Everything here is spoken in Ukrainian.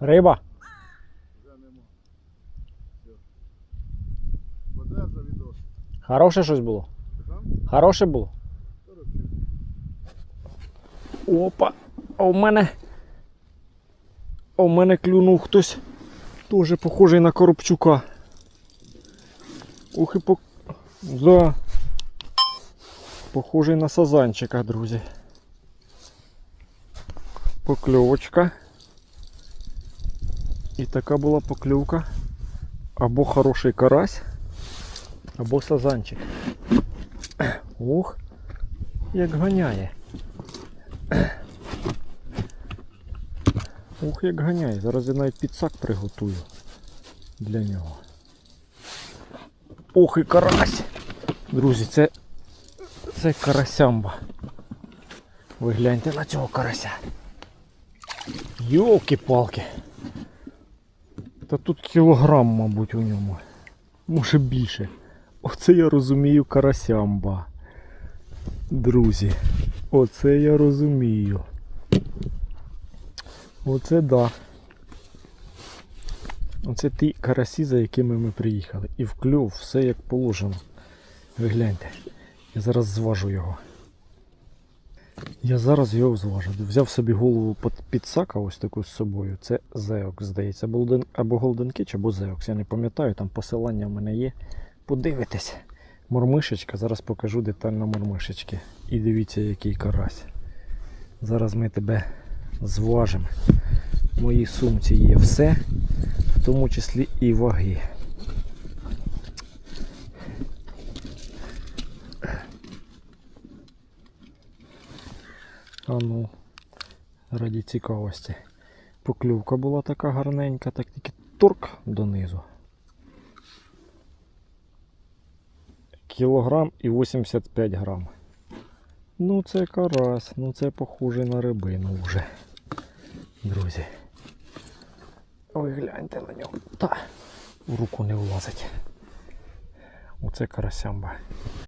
Риба? Вже нема. Подержа відос. Хороше щось було? Хороше було? Опа. А у мене. А у мене клюнув хтось. Теж похожий на Коробчука. Ух і по. Да. Похожий на сазанчика, друзі. Покльовочка. І така була покльовка. Або хороший карась, або сазанчик. Ух, як ганяє. Ух, як ганяє. Зараз я навіть підсак приготую для нього. Ох і карась! Друзі, це, це карасямба. Ви гляньте на цього карася. Йолки-палки. Та тут кілограм, мабуть, у ньому. Може більше. Оце я розумію карасямба. Друзі. Оце я розумію. Оце да. Оце ті карасі, за якими ми приїхали. І вклюв все як положено. Ви гляньте. Я зараз зважу його. Я зараз його зважу. Взяв собі голову під підсака ось таку з собою. Це Зеокс, здається. Або Голден- Cage, або Зеокс. Я не пам'ятаю, там посилання в мене є. Подивитесь. Мормишечка, зараз покажу детально мормишечки. І дивіться, який карась. Зараз ми тебе зважимо. В моїй сумці є все, в тому числі і ваги. А ну, раді цікавості. Поклювка була така гарненька, так тільки торк донизу. Кілограм і 85 грам. Ну це карась, ну це похоже на рибину вже. Друзі. Ви гляньте на нього. Та в руку не влазить. Оце карасямба.